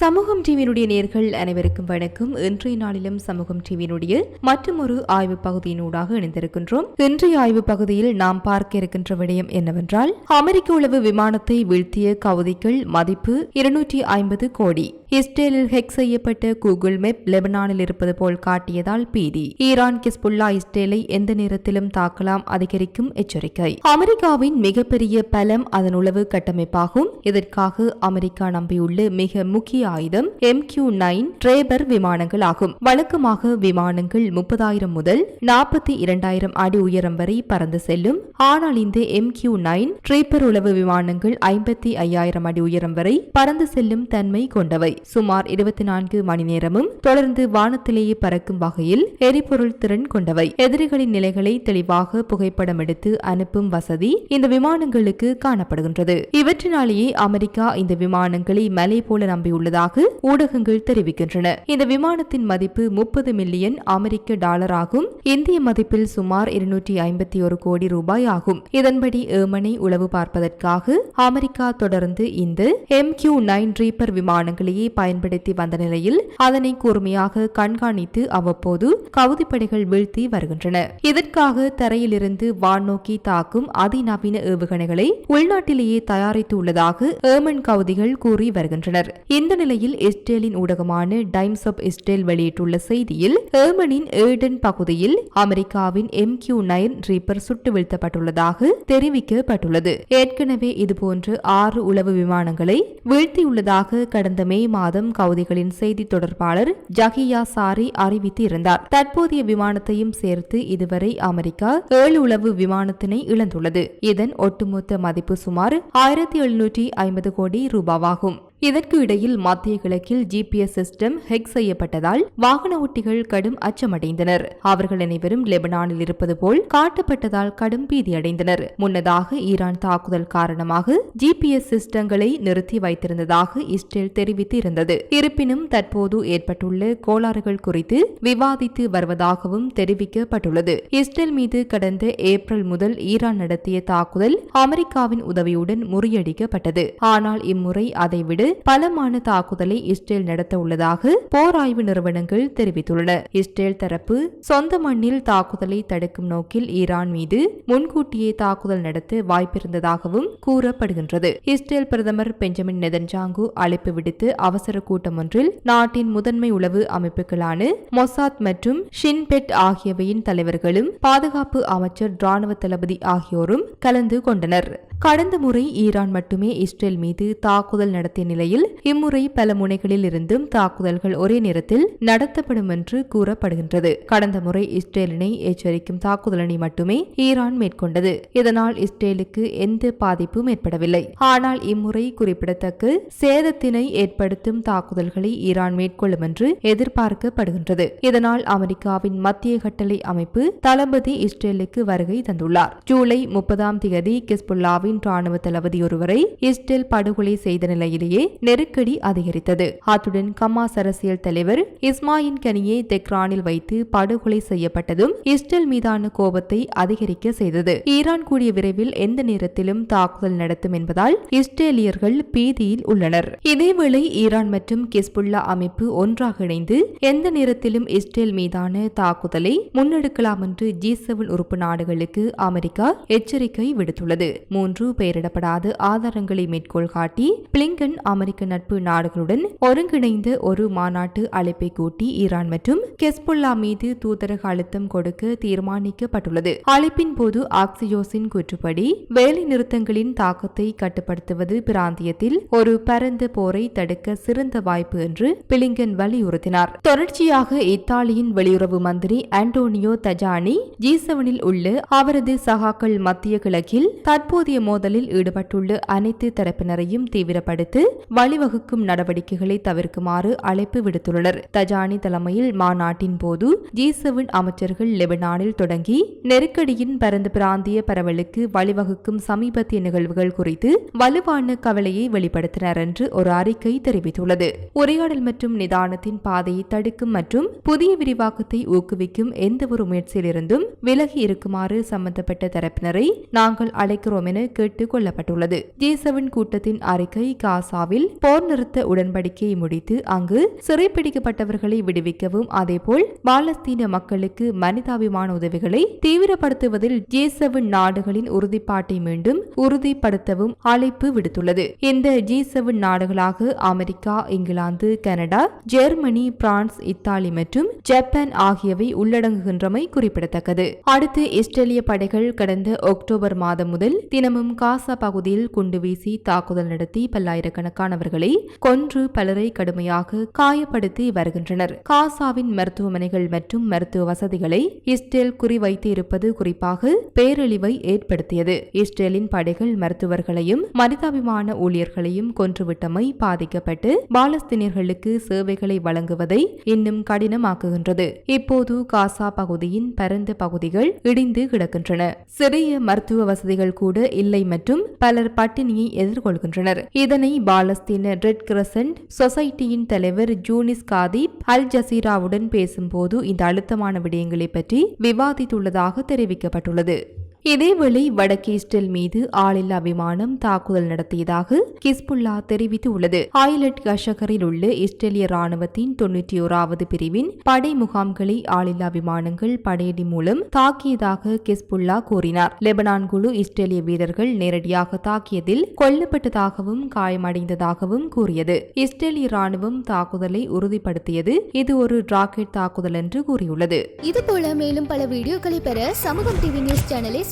சமூகம் டிவியினுடைய நேர்கள் அனைவருக்கும் வணக்கம். இன்றைய நாளிலும் சமூகம் டிவியினுடைய மற்றொரு ஆய்வு பகுதியினூடாக இணைந்திருக்கின்றோம். இன்றைய ஆய்வு பகுதியில் நாம் பார்க்க இருக்கின்ற விடயம் என்னவென்றால் அமெரிக்க உளவு விமானத்தை வீழ்த்திய கவுதிகள் மதிப்பு இருநூற்றி ஐம்பது கோடி. இஸ்ரேலில் ஹெக் செய்யப்பட்ட கூகுள் மேப் லெபனானில் இருப்பது போல் காட்டியதால் பீதி. ஈரான் கிஸ்புல்லா இஸ்ரேலை எந்த நேரத்திலும் தாக்கலாம் அதிகரிக்கும் எச்சரிக்கை. அமெரிக்காவின் மிகப்பெரிய பலம் அதன் உளவு கட்டமைப்பாகும். இதற்காக அமெரிக்கா நம்பியுள்ள மிக முக்கிய ஆயுதம் எம் கியூ நைன் ட்ரேபர் விமானங்கள் ஆகும் வழக்கமாக விமானங்கள் முப்பதாயிரம் முதல் நாற்பத்தி இரண்டாயிரம் அடி உயரம் வரை பறந்து செல்லும். ஆனால் இந்த எம் கியூ நைன் ட்ரேபர் உளவு விமானங்கள் ஐம்பத்தி ஐயாயிரம் அடி உயரம் வரை பறந்து செல்லும் தன்மை கொண்டவை. சுமார் இருபத்தி நான்கு மணி நேரமும் தொடர்ந்து வானத்திலேயே பறக்கும் வகையில் எரிபொருள் திறன் கொண்டவை. எதிரிகளின் நிலைகளை தெளிவாக புகைப்படம் எடுத்து அனுப்பும் வசதி இந்த விமானங்களுக்கு காணப்படுகின்றது. இவற்றினாலேயே அமெரிக்கா இந்த விமானங்களை மலை போல நம்பியுள்ளது. வருவதாக ஊடகங்கள் தெரிவிக்கின்றன. இந்த விமானத்தின் மதிப்பு முப்பது மில்லியன் அமெரிக்க டாலர் ஆகும் இந்திய மதிப்பில் சுமார் இருநூற்றி ஐம்பத்தி ஒரு கோடி ரூபாய் ஆகும். இதன்படி ஏமனை உளவு பார்ப்பதற்காக அமெரிக்கா தொடர்ந்து இந்த எம் கியூ நைன் ரீப்பர் விமானங்களையே பயன்படுத்தி வந்த நிலையில் அதனை கூர்மையாக கண்காணித்து அவ்வப்போது கவுதிப்படைகள் வீழ்த்தி வருகின்றன. இதற்காக தரையிலிருந்து வான்நோக்கி தாக்கும் அதிநவீன ஏவுகணைகளை உள்நாட்டிலேயே தயாரித்து உள்ளதாக ஏமன் கவுதிகள் கூறி வருகின்றனர். இந்த நிலையில் இஸ்ரேலின் ஊடகமான டைம்ஸ் ஆப் இஸ்ரேல் வெளியிட்டுள்ள செய்தியில் ஏமனின் ஏடன் பகுதியில் அமெரிக்காவின் எம் கியூ நைன் ரீப்பர் சுட்டு வீழ்த்தப்பட்டுள்ளதாக தெரிவிக்கப்பட்டுள்ளது. ஏற்கனவே இதுபோன்று ஆறு உளவு விமானங்களை வீழ்த்தியுள்ளதாக கடந்த மே மாதம் கவுதிகளின் செய்தி தொடர்பாளர் ஜஹியா சாரி அறிவித்து இருந்தார் தற்போதைய விமானத்தையும் சேர்த்து இதுவரை அமெரிக்கா ஏழு உளவு விமானத்தினை இழந்துள்ளது. இதன் ஒட்டுமொத்த மதிப்பு சுமார் ஆயிரத்தி எழுநூற்றி ஐம்பது கோடி ரூபாவாகும். இதற்கு இடையில் மத்திய கிழக்கில் ஜிபிஎஸ் சிஸ்டம் ஹெக் செய்யப்பட்டதால் வாகன ஓட்டிகள் கடும் அச்சமடைந்தனர். அவர்கள் அனைவரும் லெபனானில் இருப்பது போல் காட்டப்பட்டதால் கடும் பீதியடைந்தனர். முன்னதாக ஈரான் தாக்குதல் காரணமாக ஜிபிஎஸ் சிஸ்டங்களை நிறுத்தி வைத்திருந்ததாக இஸ்ரேல் தெரிவித்து இருந்தது இருப்பினும் தற்போது ஏற்பட்டுள்ள கோளாறுகள் குறித்து விவாதித்து வருவதாகவும் தெரிவிக்கப்பட்டுள்ளது. இஸ்ரேல் மீது கடந்த ஏப்ரல் முதல் ஈரான் நடத்திய தாக்குதல் அமெரிக்காவின் உதவியுடன் முறியடிக்கப்பட்டது. ஆனால் இம்முறை அதைவிட பலமான தாக்குதலை இஸ்ரேல் நடத்த உள்ளதாக போர் ஆய்வு நிறுவனங்கள் தெரிவித்துள்ளன. இஸ்ரேல் தரப்பு சொந்த மண்ணில் தாக்குதலை தடுக்கும் நோக்கில் ஈரான் மீது முன்கூட்டியே தாக்குதல் நடத்த வாய்ப்பிருந்ததாகவும் கூறப்படுகின்றது. இஸ்ரேல் பிரதமர் பெஞ்சமின் நெதன்ஜாங்கு அழைப்பு விடுத்து அவசர கூட்டம் ஒன்றில் நாட்டின் முதன்மை உளவு அமைப்புகளான மொசாத் மற்றும் ஷின்பெட் ஆகியவையின் தலைவர்களும் பாதுகாப்பு அமைச்சர் ராணுவ தளபதி ஆகியோரும் கலந்து கொண்டனர். கடந்த முறை ஈரான் மட்டுமே இஸ்ரேல் மீது தாக்குதல் நடத்திய நிலையில் இம்முறை பல முனைகளில் இருந்தும் தாக்குதல்கள் ஒரே நேரத்தில் நடத்தப்படும் என்று கூறப்படுகின்றது. கடந்த முறை இஸ்ரேலினை எச்சரிக்கும் தாக்குதலினை மட்டுமே ஈரான் மேற்கொண்டது. இதனால் இஸ்ரேலுக்கு எந்த பாதிப்பும் ஏற்படவில்லை. ஆனால் இம்முறை குறிப்பிடத்தக்க சேதத்தினை ஏற்படுத்தும் தாக்குதல்களை ஈரான் மேற்கொள்ளும் என்று எதிர்பார்க்கப்படுகின்றது. இதனால் அமெரிக்காவின் மத்திய கட்டளை அமைப்பு தளபதி இஸ்ரேலுக்கு வருகை தந்துள்ளார். ஜூலை முப்பதாம் தேதி கிஸ்புல்லாவின் ராணுவ தளபதி ஒருவரை இஸ்டெல் படுகொலை செய்த நிலையிலேயே நெருக்கடி அதிகரித்தது. அத்துடன் கமாஸ் அரசியல் தலைவர் இஸ்மாயின் கனியை தெக்ரானில் வைத்து படுகொலை செய்யப்பட்டதும் இஸ்டெல் மீதான கோபத்தை அதிகரிக்க செய்தது. ஈரான் கூடிய விரைவில் எந்த நேரத்திலும் தாக்குதல் நடத்தும் என்பதால் இஸ்ரேலியர்கள் பீதியில் உள்ளனர். இதேவேளை ஈரான் மற்றும் கிஸ்புல்லா அமைப்பு ஒன்றாக இணைந்து எந்த நேரத்திலும் இஸ்ரேல் மீதான தாக்குதலை முன்னெடுக்கலாம் என்று ஜி செவன் உறுப்பு நாடுகளுக்கு அமெரிக்கா எச்சரிக்கை விடுத்துள்ளது. மூன்று பெயரிடப்படாத ஆதாரங்களை மேற்கோள் காட்டி பிளிங்கன் அமெரிக்க நட்பு நாடுகளுடன் ஒருங்கிணைந்த ஒரு மாநாட்டு அழைப்பை கூட்டி ஈரான் மற்றும் கெஸ்புல்லா மீது தூதரக அழுத்தம் கொடுக்க தீர்மானிக்கப்பட்டுள்ளது. அழைப்பின் போது ஆக்சியோசின் கூற்றுப்படி வேலை நிறுத்தங்களின் தாக்கத்தை கட்டுப்படுத்துவது பிராந்தியத்தில் ஒரு பரந்த போரை தடுக்க சிறந்த வாய்ப்பு என்று பிளிங்கன் வலியுறுத்தினார். தொடர்ச்சியாக இத்தாலியின் வெளியுறவு மந்திரி ஆண்டோனியோ தஜானி ஜி செவனில் உள்ள அவரது சகாக்கள் மத்திய கிழக்கில் தற்போதைய மோதலில் ஈடுபட்டுள்ள அனைத்து தரப்பினரையும் தீவிரப்படுத்தி வழிவகுக்கும் நடவடிக்கைகளை தவிர்க்குமாறு அழைப்பு விடுத்துள்ளனர். தஜானி தலைமையில் மாநாட்டின் போது ஜி செவன் அமைச்சர்கள் லெபனானில் தொடங்கி நெருக்கடியின் பரந்த பிராந்திய பரவலுக்கு வழிவகுக்கும் சமீபத்திய நிகழ்வுகள் குறித்து வலுவான கவலையை வெளிப்படுத்தினர் என்று ஒரு அறிக்கை தெரிவித்துள்ளது. உரையாடல் மற்றும் நிதானத்தின் பாதையை தடுக்கும் மற்றும் புதிய விரிவாக்கத்தை ஊக்குவிக்கும் எந்தவொரு முயற்சியிலிருந்தும் விலகி இருக்குமாறு சம்பந்தப்பட்ட தரப்பினரை நாங்கள் அழைக்கிறோம் என கேட்டுக் கொள்ளப்பட்டுள்ளது ஜி செவன் கூட்டத்தின் அறிக்கை காசாவில் போர் நிறுத்த உடன்படிக்கையை முடித்து அங்கு சிறைப்பிடிக்கப்பட்டவர்களை விடுவிக்கவும் அதேபோல் பாலஸ்தீன மக்களுக்கு மனிதாபிமான உதவிகளை தீவிரப்படுத்துவதில் ஜி செவன் நாடுகளின் உறுதிப்பாட்டை மீண்டும் உறுதிப்படுத்தவும் அழைப்பு விடுத்துள்ளது. இந்த ஜி செவன் நாடுகளாக America England Canada Germany France Italy மற்றும் ஜப்பான் ஆகியவை உள்ளடங்குகின்றமை குறிப்பிடத்தக்கது. அடுத்து இஸ்ரேலிய படைகள் கடந்த அக்டோபர் மாதம் முதல் தினமும் காசா பகுதியில் குண்டு வீசி தாக்குதல் நடத்தி பல்லாயிரக்கணக்கானவர்களை கொன்று பலரை கடுமையாக காயப்படுத்தி வருகின்றனர். காசாவின் மருத்துவமனைகள் மற்றும் மருத்துவ வசதிகளை இஸ்ரேல் குறிவைத்து இருப்பது குறிப்பாக பேரழிவை ஏற்படுத்தியது. இஸ்ரேலின் படைகள் மருத்துவர்களையும் மனிதாபிமான ஊழியர்களையும் கொன்றுவிட்டமை பாதிக்கப்பட்டு பாலஸ்தீனியர்களுக்கு சேவைகளை வழங்குவதை இன்னும் கடினமாக்குகின்றது. இப்போது காசா பகுதியின் பரந்த பகுதிகள் இடிந்து கிடக்கின்றன. சிறிய மருத்துவ வசதிகள் கூட இல்லை மற்றும் பலர் பட்டினியை எதிர்கொள்கின்றனர். இதனை பாலஸ்தீன ரெட் கிரசன்ட் சொசைட்டியின் தலைவர் ஜூனிஸ் காதீப் அல் ஜசீராவுடன் பேசும்போது இந்த அழுத்தமான விடயங்களை பற்றி விவாதித்துள்ளதாக தெரிவிக்கப்பட்டுள்ளது. இதேவேளை வடக்கு இஸ்ரேல் மீது ஆளில்லா விமானம் தாக்குதல் நடத்தியதாக கிஸ்புல்லா தெரிவித்துள்ளது. ஆயிலட் கஷகரில் உள்ள இஸ்ரேலிய ராணுவத்தின் தொன்னூற்றி ஓராவது பிரிவின் படை முகாம்களை ஆளில்லா விமானங்கள் படையடி மூலம் தாக்கியதாக கிஸ்புல்லா கூறினார். லெபனான் குழு இஸ்ரேலிய வீரர்கள் நேரடியாக தாக்கியதில் கொல்லப்பட்டதாகவும் காயமடைந்ததாகவும் கூறியது. இஸ்ரேலிய ராணுவம் தாக்குதலை உறுதிப்படுத்தியது. இது ஒரு ராக்கெட் தாக்குதல் என்று கூறியுள்ளது. இதுபோல மேலும் பல வீடியோக்களை பெற சமூகம் டிவி நியூஸ் சேனலை